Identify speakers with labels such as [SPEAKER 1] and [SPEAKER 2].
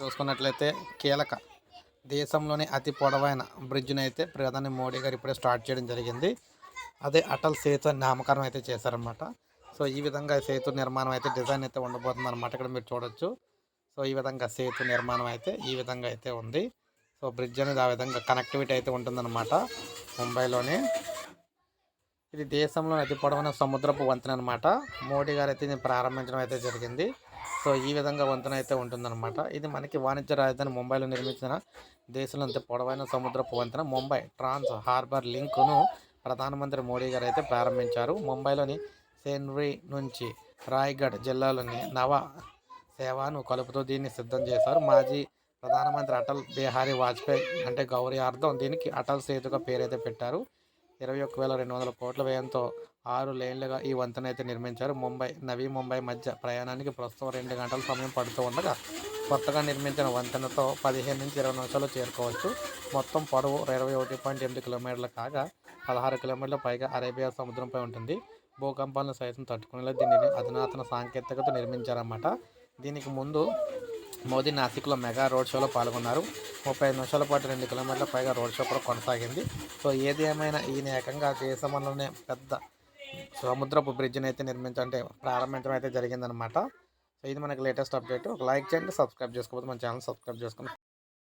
[SPEAKER 1] చూసుకున్నట్లయితే కీలక దేశంలోని అతి పొడవైన బ్రిడ్జ్ని అయితే ప్రధాని మోడీ గారు ఇప్పుడే స్టార్ట్ చేయడం జరిగింది. అదే అటల్ సేతు అని నామకరణం అయితే చేశారనమాట సో ఈ విధంగా సేతు నిర్మాణం అయితే డిజైన్ అయితే ఉండబోతుంది అనమాట ఇక్కడ మీరు చూడొచ్చు. సో ఈ విధంగా సేతు నిర్మాణం అయితే ఈ విధంగా అయితే ఉంది. సో బ్రిడ్జ్ అనేది ఆ విధంగా కనెక్టివిటీ అయితే ఉంటుందన్నమాట ముంబైలోనే. ఇది దేశంలో అతి పొడవైన సముద్రపు వంతెన అనమాట మోడీ గారు అయితే దీన్ని ప్రారంభించడం అయితే జరిగింది. సో ఈ విధంగా వంతెన అయితే ఉంటుందన్నమాట. ఇది మనకి వాణిజ్య రాజధాని ముంబైలో నిర్మించిన దేశంలో అంత పొడవైన సముద్రపు వంతెన. ముంబై ట్రాన్స్ హార్బర్ లింక్ను ప్రధానమంత్రి మోడీ గారు అయితే ప్రారంభించారు. ముంబైలోని సెన్రీ నుంచి రాయ్గఢ్ జిల్లాలోని నవ సేవను కలుపుతూ దీన్ని సిద్ధం చేశారు. మాజీ ప్రధానమంత్రి అటల్ బిహారీ వాజ్పేయి అంటే గౌరీ అర్థం దీనికి అటల్ సేతుగా పేరైతే పెట్టారు. ఇరవై ఒక్క వేల రెండు వందల కోట్ల వ్యయంతో ఆరు లేన్లుగా ఈ వంతెన అయితే నిర్మించారు. ముంబై నవీ ముంబై మధ్య ప్రయాణానికి ప్రస్తుతం రెండు గంటల సమయం పడుతూ ఉండగా కొత్తగా నిర్మించిన వంతెనతో పదిహేను నుంచి ఇరవై నిమిషాలు చేరుకోవచ్చు. మొత్తం పొడవు ఇరవై ఒకటి పాయింట్ ఎనిమిది కిలోమీటర్లు కాగా పదహారు కిలోమీటర్ల పైగా అరేబియా సముద్రంపై ఉంటుంది. భూకంపాలను సైతం తట్టుకునేలా దీనిని అధునాతన సాంకేతికత నిర్మించారన్నమాట. దీనికి ముందు మోదీ నాసిక్లో మెగా రోడ్ షోలో పాల్గొన్నారు. ముప్పై ఐదు నిమిషాల పాటు రెండు కిలోమీటర్ల పైగా రోడ్ షో కూడా కొనసాగింది. సో ఏది ఏమైనా ఈయన ఏకంగా దేశంలోనే పెద్ద సముద్రపు బ్రిడ్జ్ని అయితే నిర్మించంటే ప్రారంభించడం అయితే జరిగిందనమాట సో ఇది మనకి లేటెస్ట్ అప్డేట్. ఒక లైక్ చేయండి సబ్స్క్రైబ్ చేసుకోకపోతే మన ఛానల్ సబ్స్క్రైబ్ చేసుకుని